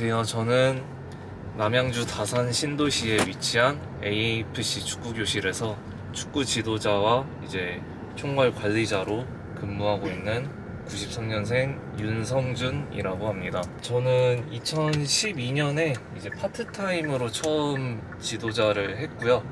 안녕하세요. 저는 남양주 다산 신도시에 위치한 AFC 축구 교실에서 축구 지도자와 이제 총괄 관리자로 근무하고 있는 93년생 윤성준이라고 합니다. 저는 2012년에 이제 파트타임으로 처음 지도자를 했고요.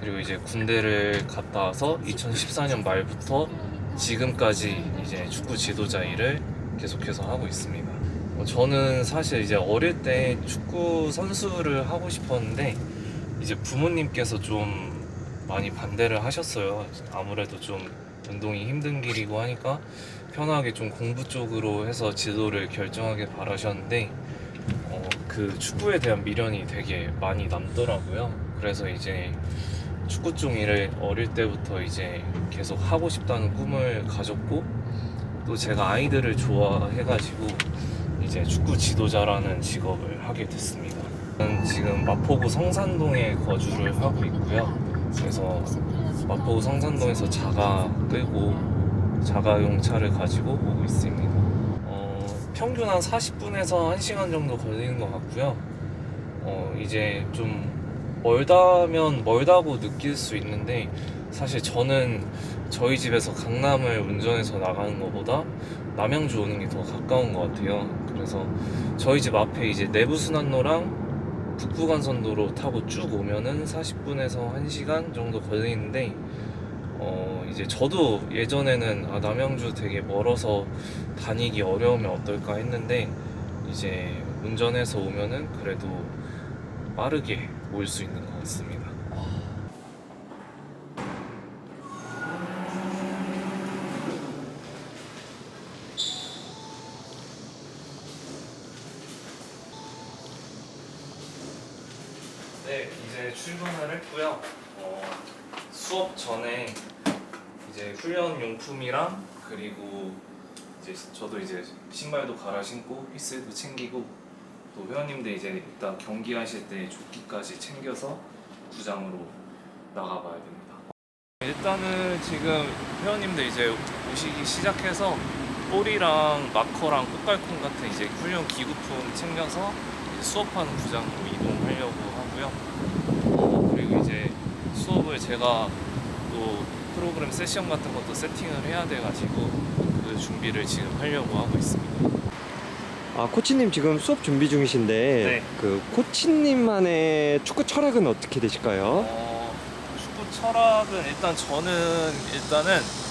그리고 이제 군대를 갔다 와서 2014년 말부터 지금까지 이제 축구 지도자 일을 계속해서 하고 있습니다. 어, 저는 사실 이제 어릴 때 축구 선수를 하고 싶었는데 이제 부모님께서 좀 많이 반대를 하셨어요. 아무래도 좀 운동이 힘든 길이고 하니까 편하게 좀 공부 쪽으로 해서 지도를 결정하게 바라셨는데 어, 그 축구에 대한 미련이 되게 많이 남더라고요. 그래서 이제 축구 쪽 일을 어릴 때부터 이제 계속 하고 싶다는 꿈을 가졌고 또 제가 아이들을 좋아해가지고 이제 축구 지도자라는 직업을 하게 됐습니다. 저는 지금 마포구 성산동에 거주를 하고 있고요. 그래서 마포구 성산동에서 자가 끌고 자가용 차를 가지고 오고 있습니다. 어, 평균 한 40분에서 1시간 정도 걸리는 것 같고요. 어, 이제 좀 멀다면 멀다고 느낄 수 있는데 사실 저는 저희 집에서 강남을 운전해서 나가는 것보다 남양주 오는 게 더 가까운 것 같아요. 그래서 저희 집 앞에 이제 내부순환로랑 북부간선도로 타고 쭉 오면은 40분에서 1시간 정도 걸리는데 어 이제 저도 예전에는 아 남양주 되게 멀어서 다니기 어려우면 어떨까 했는데 이제 운전해서 오면은 그래도 빠르게 올 수 있는 것 같습니다. 네, 이제 출근을 했고요. 어, 수업 전에 이제 훈련 용품이랑 그리고 이제 저도 이제 신발도 갈아 신고 휘슬도 챙기고 또 회원님들 이제 이따 경기하실 때 조끼까지 챙겨서 구장으로 나가봐야 됩니다. 일단은 지금 회원님들 이제 오시기 시작해서 볼이랑 마커랑 꽃갈콘 같은 이제 훈련 기구품 챙겨서 수업하는 구장으로 이동하려고 하고요. 어, 그리고 이제 수업을 제가 또 프로그램 세션 같은 것도 세팅을 해야 돼가지고 그 준비를 지금 하려고 하고 있습니다. 아 코치님 지금 수업 준비 중이신데 네. 그 코치님만의 축구 철학은 어떻게 되실까요? 어, 축구 철학은 일단 저는 일단은 좀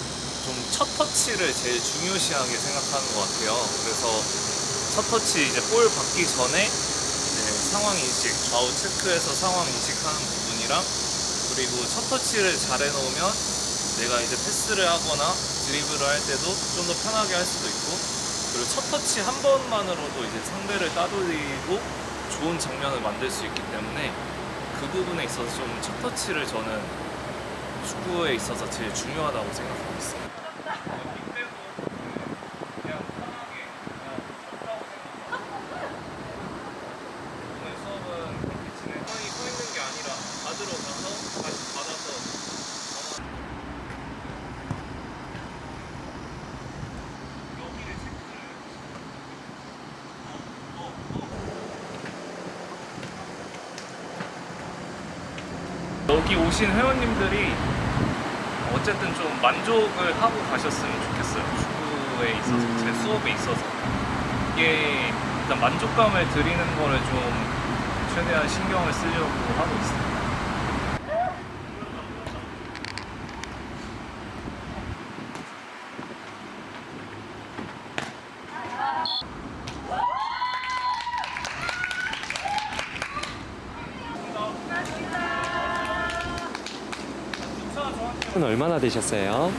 첫 터치를 제일 중요시하게 생각하는 것 같아요. 그래서 첫 터치 이제 볼 받기 전에 이제 상황 인식, 좌우 체크해서 상황 인식하는 부분이랑 그리고 첫 터치를 잘 해놓으면 내가 이제 패스를 하거나 드리블을 할 때도 좀 더 편하게 할 수도 있고 그리고 첫 터치 한 번만으로도 이제 상대를 따돌리고 좋은 장면을 만들 수 있기 때문에 그 부분에 있어서 좀 첫 터치를 저는 축구에 있어서 제일 중요하다고 생각하고 있습니다. 그냥 편하게 그냥 쳤다고 생각하고 오늘 수업은 그렇게 진행. 형이 서 있는 게 아니라 받으러 가서 다시 받아서 전화. 여기를 체크를. 어, 어, 어. 여기 오신 회원님들이 어쨌든 좀 만족을 하고 가셨으면 좋겠어요. 축구에 있어서, 음. 제 수업에 있어서. 이게 일단 만족감을 드리는 거를 좀 최대한 신경을 쓰려고 하고 있습니다. 얼마나 되셨어요?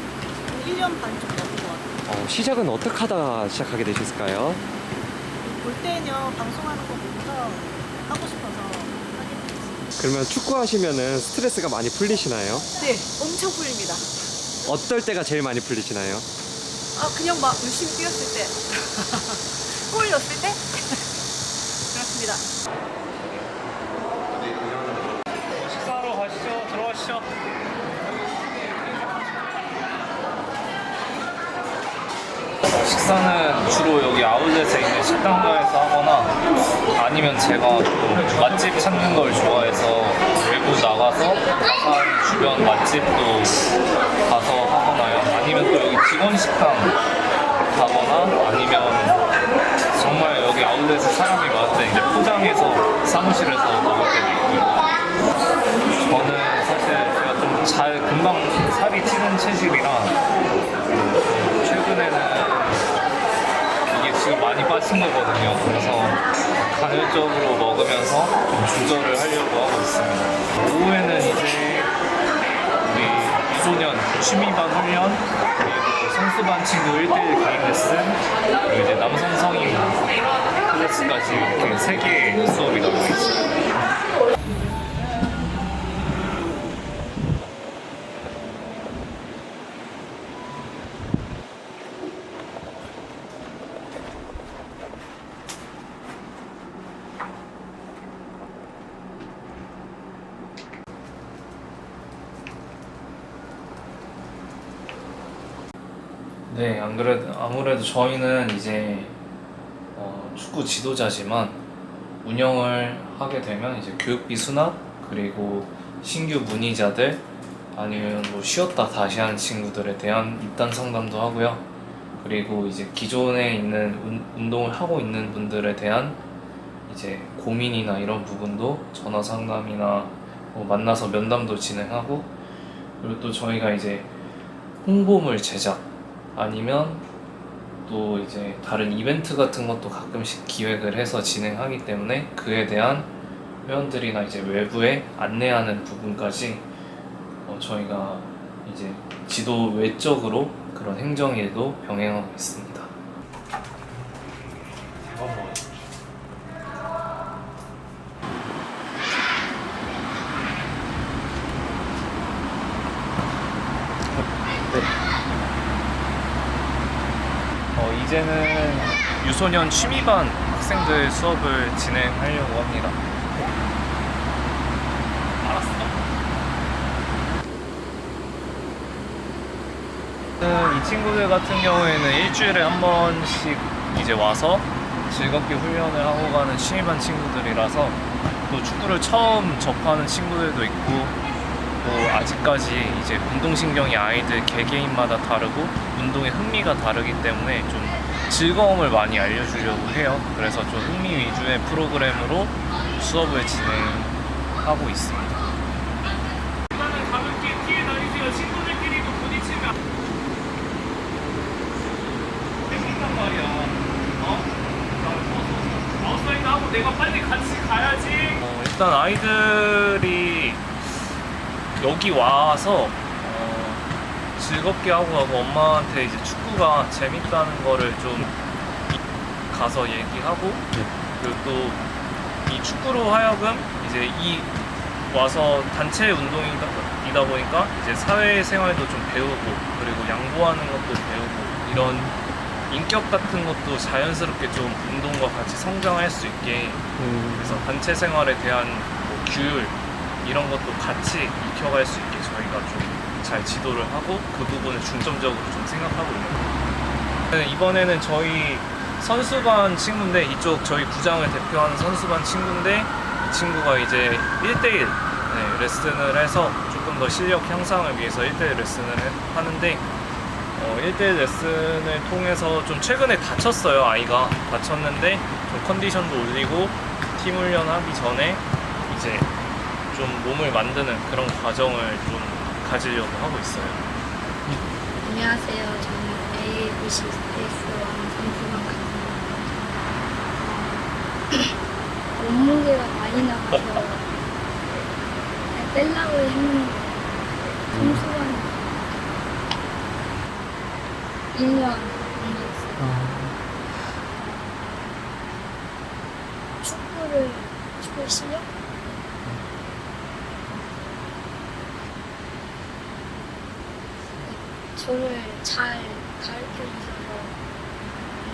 1년 반 좀 넘은 것 같아요. 어, 시작은 어떻게 하다가 시작하게 되셨을까요? 볼 때는요, 방송하는 거 보면서 하고 싶어서 하게 됐어요. 그러면 축구 하시면은 스트레스가 많이 풀리시나요? 네, 엄청 풀립니다. 어떨 때가 제일 많이 풀리시나요? 아, 그냥 막 열심히 뛰었을 때. 골 넣었을 때? 그렇습니다. 식사하러 가시죠. 들어가시죠. 식사는 주로 여기 아울렛에 있는 식당가에서 하거나 아니면 제가 좀 맛집 찾는 걸 좋아해서 외부 나가서 다산 주변 맛집도 가서 하거나요. 아니면 또 여기 직원 식당 가거나 아니면 정말 여기 아울렛에 사람이 많을 때 이제 포장해서 사무실에서 먹을 때도 있고요. 저는 사실 제가 좀 잘 금방 살이 찌는 체질이라 빠진 거거든요. 그래서 간헐적으로 먹으면서 좀 조절을 하려고 하고 있습니다. 오후에는 이제 우리 유소년 취미반 훈련 그리고 선수반 친구 1대1 개인 레슨 그리고 이제 남성 성인 클래스까지 이렇게 세 개의 수업이 나고 있습니다. 네, 안 그래도 아무래도 저희는 이제 어, 축구 지도자지만 운영을 하게 되면 이제 교육비 수납 그리고 신규 문의자들 아니면 뭐 쉬었다 다시 한 친구들에 대한 입단 상담도 하고요. 그리고 이제 기존에 있는 운, 운동을 하고 있는 분들에 대한 이제 고민이나 이런 부분도 전화 상담이나 뭐 만나서 면담도 진행하고 그리고 또 저희가 이제 홍보물 제작 아니면 또 이제 다른 이벤트 같은 것도 가끔씩 기획을 해서 진행하기 때문에 그에 대한 회원들이나 이제 외부에 안내하는 부분까지 어, 저희가 이제 지도 외적으로 그런 행정일도 병행하고 있습니다. 어, 이제는 유소년 취미반 학생들 수업을 진행하려고 합니다. 알았어. 이 친구들 같은 경우에는 일주일에 한 번씩 이제 와서 즐겁게 훈련을 하고 가는 취미반 친구들이라서 또 축구를 처음 접하는 친구들도 있고 또 아직까지 이제 운동신경이 아이들 개개인마다 다르고 운동의 흥미가 다르기 때문에 좀 즐거움을 많이 알려주려고 해요. 그래서 좀 흥미 위주의 프로그램으로 수업을 진행하고 있습니다. 어? 일단 아이들이 여기 와서 어, 즐겁게 하고 가고 엄마한테 이제 축구가 재밌다는 거를 좀 가서 얘기하고 그리고 또 이 축구로 하여금 이제 이 와서 단체 운동이다 이다 보니까 이제 사회생활도 좀 배우고 그리고 양보하는 것도 배우고 이런 인격 같은 것도 자연스럽게 좀 운동과 같이 성장할 수 있게 음, 그래서 단체 생활에 대한 뭐 규율 이런 것도 같이 익혀갈 수 있게 저희가 좀 잘 지도를 하고 그 부분을 중점적으로 좀 생각하고 있는 거예요. 네, 이번에는 저희 선수반 친구인데 이쪽 저희 구장을 대표하는 선수반 친구인데 이 친구가 이제 1대1 네, 레슨을 해서 조금 더 실력 향상을 위해서 1대1 레슨을 해- 하는데 어, 1대1 레슨을 통해서 좀 최근에 다쳤어요 아이가 다쳤는데 좀 컨디션도 올리고 팀 훈련하기 전에 이제 좀 몸을 만드는 그런 과정을 좀 가지려고 하고 있어요. 안녕하세요. 저는 ABC 스페이스 왕 선수만 강민입니다. 몸무게가 많이 나가서 그냥 뺄라고 했는데 선수만 1년 정도 했어요. 축구를 축구 실력? 저를 잘 가르쳐 주셔서 음,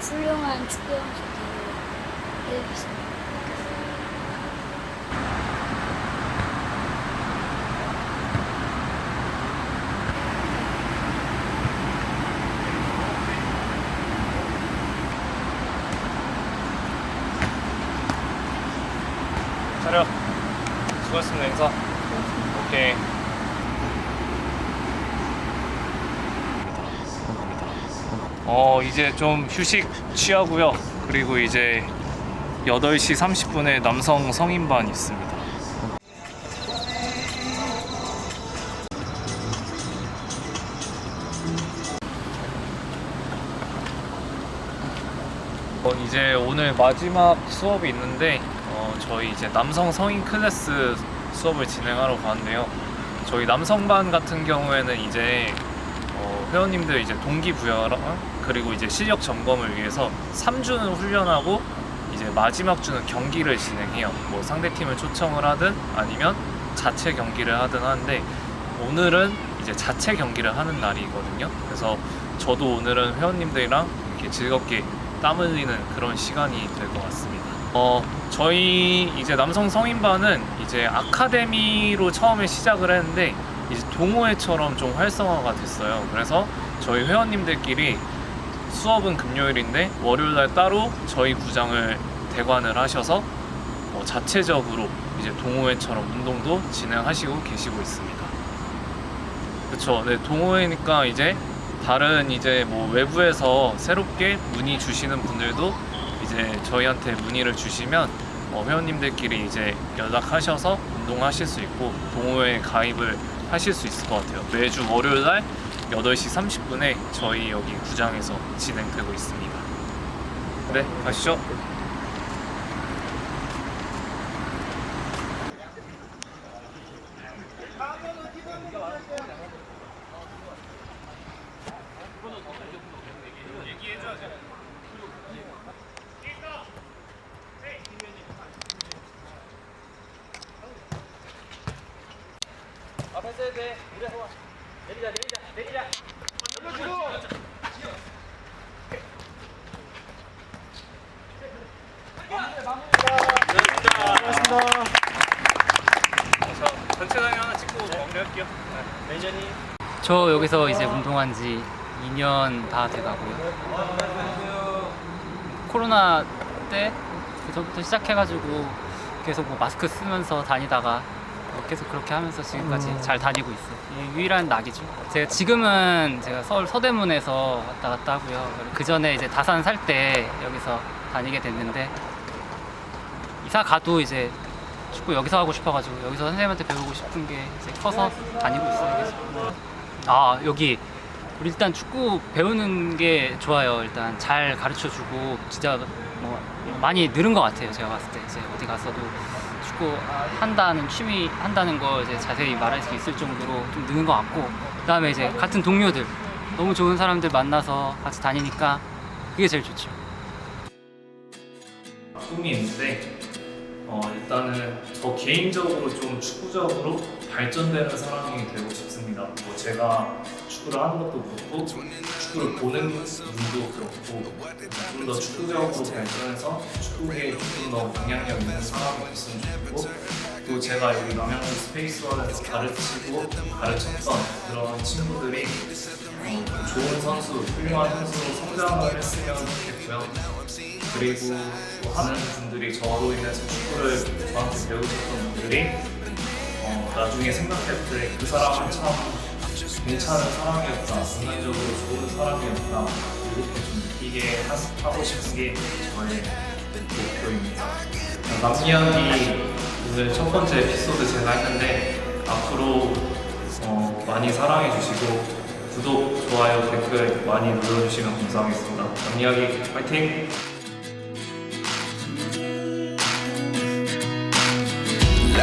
훌륭한 축구 선수들을 해주셨습니다. 차려. 수고했습니다, 인사. 오케이. 어, 이제 좀 휴식 취하고요. 그리고 이제 8시 30분에 남성 성인반 있습니다. 어, 이제 오늘 마지막 수업이 있는데 어, 저희 이제 남성 성인 클래스 수업을 진행하러 가는데요. 저희 남성반 같은 경우에는 이제 어, 회원님들 이제 동기부여랑 그리고 이제 실력 점검을 위해서 3주는 훈련하고 이제 마지막 주는 경기를 진행해요. 뭐 상대 팀을 초청을 하든 아니면 자체 경기를 하든 하는데 오늘은 이제 자체 경기를 하는 날이거든요. 그래서 저도 오늘은 회원님들이랑 이렇게 즐겁게 땀 흘리는 그런 시간이 될 것 같습니다. 어, 저희 이제 남성 성인반은 이제 아카데미로 처음에 시작을 했는데 이제 동호회처럼 좀 활성화가 됐어요. 그래서 저희 회원님들끼리 수업은 금요일인데 월요일 날 따로 저희 구장을 대관을 하셔서 어, 자체적으로 이제 동호회처럼 운동도 진행하시고 계시고 있습니다. 그렇죠. 네, 동호회니까 이제 다른 이제 뭐 외부에서 새롭게 문의 주시는 분들도 이제 저희한테 문의를 주시면 어, 회원님들끼리 이제 연락하셔서 운동하실 수 있고 동호회 가입을 하실 수 있을 것 같아요. 매주 월요일 날 8시 30분에 저희 여기 구장에서 진행되고 있습니다. 네, 가시죠. 자, 전체 사진 하나 찍고 마무리할게요. 네. 저 여기서 이제 운동한 지 2년 다 돼가고요. 코로나 때 그전부터 시작해가지고 계속 뭐 마스크 쓰면서 다니다가 어, 계속 그렇게 하면서 지금까지 잘 다니고 있어요. 이 유일한 낙이죠. 제가 지금은 제가 서울 서대문에서 왔다 갔다 하고요. 그 전에 이제 다산 살 때 여기서 다니게 됐는데 이사 가도 이제 축구 여기서 하고 싶어가지고 여기서 선생님한테 배우고 싶은 게 이제 커서 다니고 있어요. 계속. 아 여기 우리 일단 축구 배우는 게 좋아요. 일단 잘 가르쳐 주고 진짜 뭐 많이 늘은 것 같아요. 제가 봤을 때 이제 어디 가서도 축구 한다는 취미 한다는 거 이제 자세히 말할 수 있을 정도로 좀 느는 것 같고 그다음에 이제 같은 동료들 너무 좋은 사람들 만나서 같이 다니니까 그게 제일 좋죠. 꿈이 있는데 어, 일단은 저 개인적으로 좀 축구적으로 발전되는 사람이 되고 싶습니다. 뭐 제가 축구를 하는 것도 그렇고 축구를 보는 눈도 그렇고 좀 더 축구적으로 발전해서 축구에 조금 더 영향력 있는 사람이 됐으면 좋겠고 또 제가 여기 남양주 스페이스원에서 가르치고 가르쳤던 그런 친구들이 어, 좋은 선수, 훌륭한 선수로 성장을 했으면 좋겠고요. 그리고 또 하는 분들이 저로 인해서 축구를 저한테 배우셨던 분들이 어, 나중에 생각할 때그 사람은 참 괜찮은 사람이었다, 인간적으로 좋은 사람이었다 이렇게 좀 느끼게 하, 고 싶은 게 저의 목표입니다. 남이야기 오늘 첫 번째 에피소드 제가 했는데 앞으로 어, 많이 사랑해 주시고 구독, 좋아요, 댓글 많이 눌러주시면 감사하겠습니다. 남이야기 파이팅!